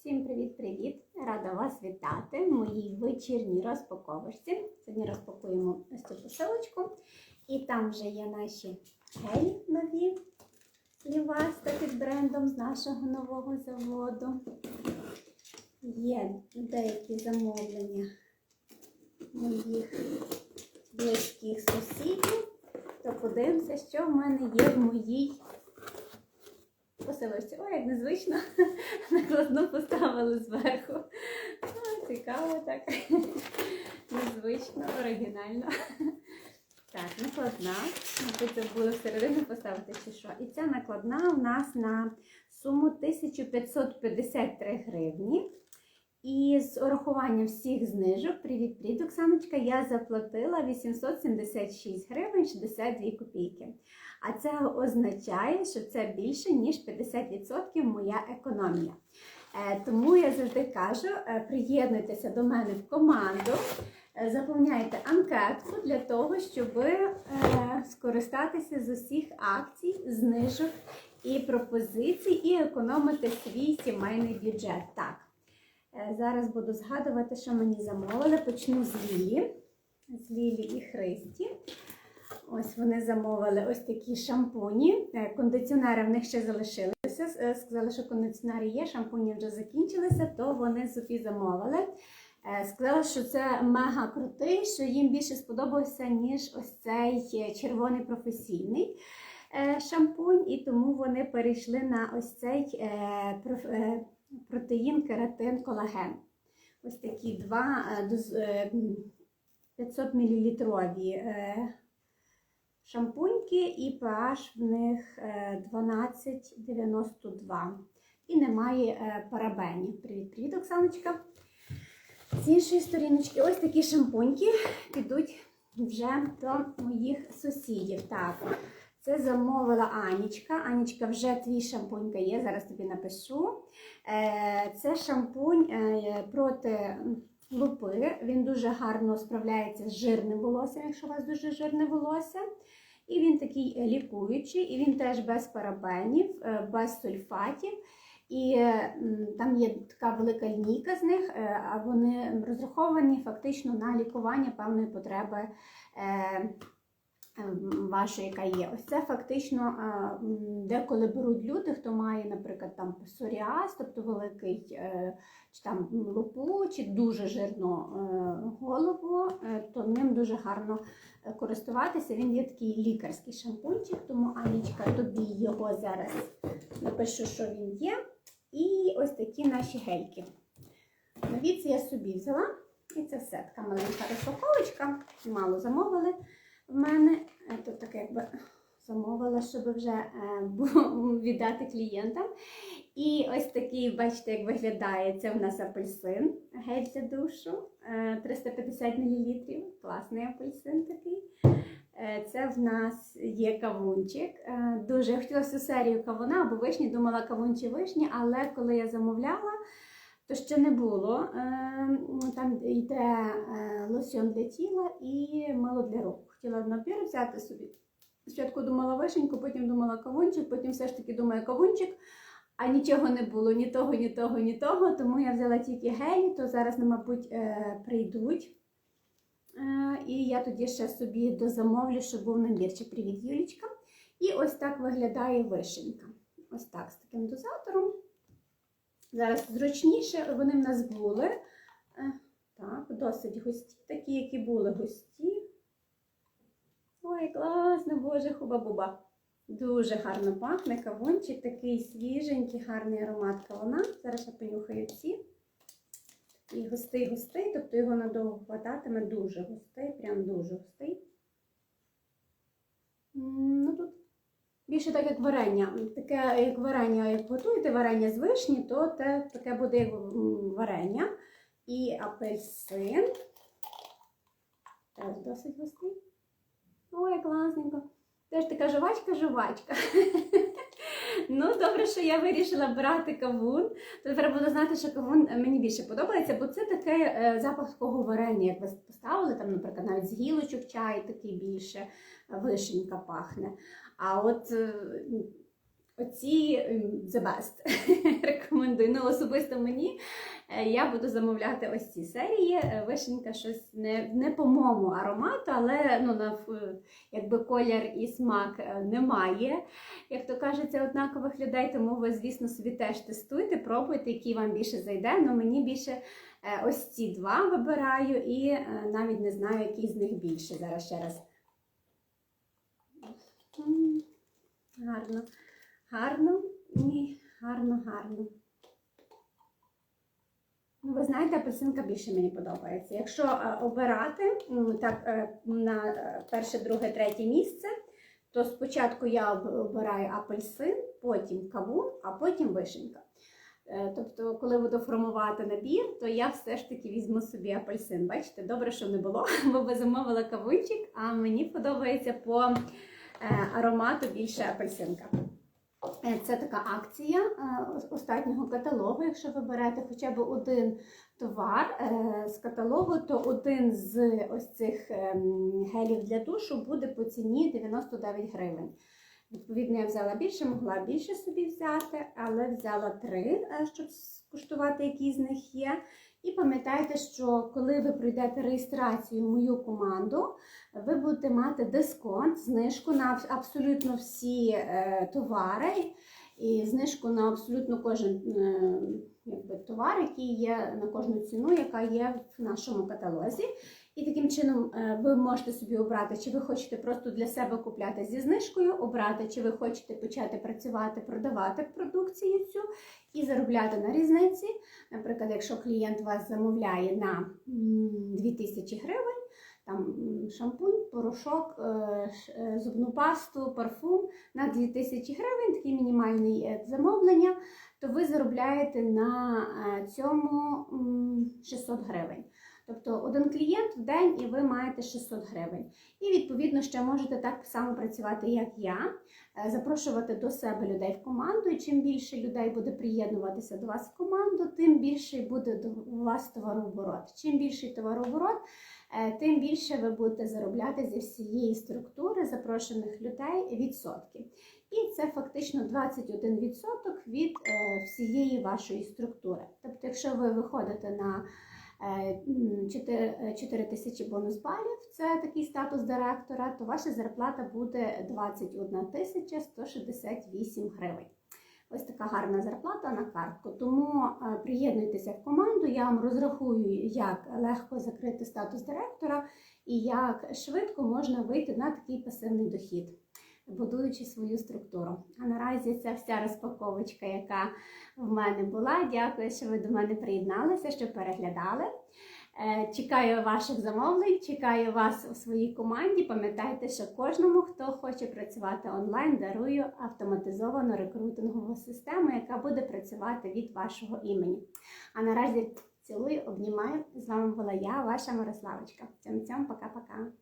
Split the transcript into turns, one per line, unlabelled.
Всім привіт-привіт! Рада вас вітати в моїй вечірній розпаковочці. Сьогодні розпакуємо ось цю посилочку. І там вже є наші гелі нові ліваста під брендом з нашого нового заводу. Є деякі замовлення моїх близьких сусідів. То подивимося, що в мене є в моїй посилочці. Ой, як незвично накладну поставили зверху. О, цікаво так. Незвично, оригінально. Так, накладна. Мабуть, це було всередину поставити чи що. І ця накладна у нас на суму 1553 гривні. І з урахуванням всіх знижок, привіт, привіт, Оксаночка, я заплатила 876 гривень 62 копійки. А це означає, що це більше, ніж 50% моя економія. Е, Тому я завжди кажу: е, приєднуйтеся до мене в команду, е, заповняйте анкетку для того, щоб скористатися з усіх акцій, знижок і пропозицій, і економити свій сімейний бюджет. Так. Е, Зараз буду згадувати, що мені замовили. Почну з Лілі, з Лілі і Христі. Ось вони замовили ось такі шампуні. Е, Кондиціонери в них ще залишилися. Е, Сказали, що кондиціонери є, шампуні вже закінчилися, то вони собі замовили. Сказали, що це мега крутий, що їм більше сподобався, ніж ось цей червоний професійний шампунь, і тому вони перейшли на ось цей проф- е, протеїн, кератин, колаген. Ось такі два е, доз- е, м, 500 мл шампуньки і pH в них е, 12,92. І немає е, парабенів. Привіт, привіт, Оксаночка. З іншої сторіночки, ось такі шампуньки підуть вже до моїх сусідів. Так, це замовила Анічка. Анічка, вже твій шампунька є, зараз тобі напишу. Е, Це шампунь е, проти лупи. Він дуже гарно справляється з жирним волоссям, якщо у вас дуже жирне волосся. І він такий е, лікуючий, і він теж без парабенів, без сульфатів. І там є така велика лінійка з них, а вони розраховані фактично на лікування певної потреби е, е, яка є. Ось це фактично е, деколи беруть люди, хто має, наприклад, там псоріаз, тобто великий е, чи там лупу, чи дуже жирну голову, то ним дуже гарно користуватися. Він є такий лікарський шампунчик, тому Анічка, тобі його зараз напишу, що він є. І ось такі наші гельки. Нові я собі взяла. І це все така маленька розпаковочка. Мало замовили в мене. Е, Тут таке якби замовила, щоб вже е, віддати клієнтам. І ось такий, бачите, як виглядає. Це в нас апельсин, гель для душу, е, 350 мл. Класний апельсин такий. Е, Це в нас є кавунчик. Е, Дуже хотіла всю серію кавуна або вишні, думала кавун чи вишні, але коли я замовляла, то ще не було. Е, Там йде е, лосьон для тіла і мило для рук. Хотіла набір взяти собі. Спочатку думала вишеньку, потім думала кавунчик, потім все ж таки думаю кавунчик. А нічого не було, ні того, ні того, ні того. Тому я взяла тільки гелі, то зараз, мабуть, е, прийдуть. І я тоді ще собі дозамовлю, щоб був набірчик. Привіт, Юлічка. І ось так виглядає вишенька. Ось так, з таким дозатором. Зараз зручніше, вони в нас були. Е, Так, досить густі, такі, які були густі. Ой, класно, боже, хуба-буба. Дуже гарно пахне кавунчик, такий свіженький, гарний аромат кавуна. Зараз я понюхаю ці. І густий-густий, тобто його надовго хвататиме, дуже густий, прям дуже густий. Ну тут більше так, як варення. Таке, як варення, як готуєте варення з вишні, то те, таке буде як варення. І апельсин. Теж досить густий. Ой, класненько. Теж така жувачка-жувачка. ну, добре, що я вирішила брати кавун. Тепер буду знати, що кавун мені більше подобається, бо це таке е, запах такого варення, як ви поставили, там, наприклад, навіть з гілочок чай такий більше, вишенька пахне. А от е, оці the best. Рекомендую. Ну, особисто мені е, я буду замовляти ось ці серії. Е, Вишенька щось не, не по моєму аромату, але ну, на, якби колір і смак е, немає, як то кажеться, однакових людей. Тому ви, звісно, собі теж тестуйте, пробуйте, який вам більше зайде. Ну мені більше е, ось ці два вибираю, і е, навіть не знаю, який з них більше. Зараз ще раз. Гарно, гарно, ні, гарно, гарно. Ну, ви знаєте, апельсинка більше мені подобається. Якщо е, обирати так, е, на е, перше, друге, третє місце, то спочатку я обираю апельсин, потім кавун, а потім вишенька. Тобто, коли буду формувати набір, то я все ж таки візьму собі апельсин. Бачите, добре, що не було, бо би замовила кавунчик, а мені подобається по аромату більше апельсинка. Е, Це така акція е, останнього каталогу. Якщо ви берете хоча б один товар е, з каталогу, то один з ось цих ем, гелів для душу буде по ціні 99 гривень. Відповідно, я взяла більше, могла більше собі взяти, але взяла три, е, щоб скуштувати, які з них є. І пам'ятайте, що коли ви пройдете реєстрацію в мою команду, ви будете мати дисконт, знижку на абсолютно всі е, товари і знижку на абсолютно кожен е, якби, товар, який є на кожну ціну, яка є в нашому каталозі. Чином е, ви можете собі обрати, чи ви хочете просто для себе купляти зі знижкою, обрати, чи ви хочете почати працювати, продавати продукцію цю і заробляти на різниці. Наприклад, якщо клієнт вас замовляє на 2000 гривень, там шампунь, порошок, е, е, зубну пасту, парфум на 2000 гривень, такий мінімальний замовлення, то ви заробляєте на цьому 600 гривень. Тобто один клієнт в день і ви маєте 600 гривень. І відповідно ще можете так само працювати, як я, е, запрошувати до себе людей в команду. І чим більше людей буде приєднуватися до вас в команду, тим більший буде у вас товарооборот. Чим більший товарооборот, е, тим більше ви будете заробляти зі всієї структури запрошених людей відсотки. І це фактично 21% від е, всієї вашої структури. Тобто, якщо ви виходите на 4, 4 тисячі бонус балів, це такий статус директора, то ваша зарплата буде 21 тисяча 168 гривень. Ось така гарна зарплата на картку. Тому е, приєднуйтеся в команду, я вам розрахую, як легко закрити статус директора і як швидко можна вийти на такий пасивний дохід, будуючи свою структуру. А наразі це вся розпаковочка, яка в мене була. Дякую, що ви до мене приєдналися, що переглядали. Е, Чекаю ваших замовлень, чекаю вас у своїй команді. Пам'ятайте, що кожному, хто хоче працювати онлайн, дарую автоматизовану рекрутингову систему, яка буде працювати від вашого імені. А наразі цілую, обнімаю. З вами була я, ваша Мирославочка. Цьом-цьом, пока-пока.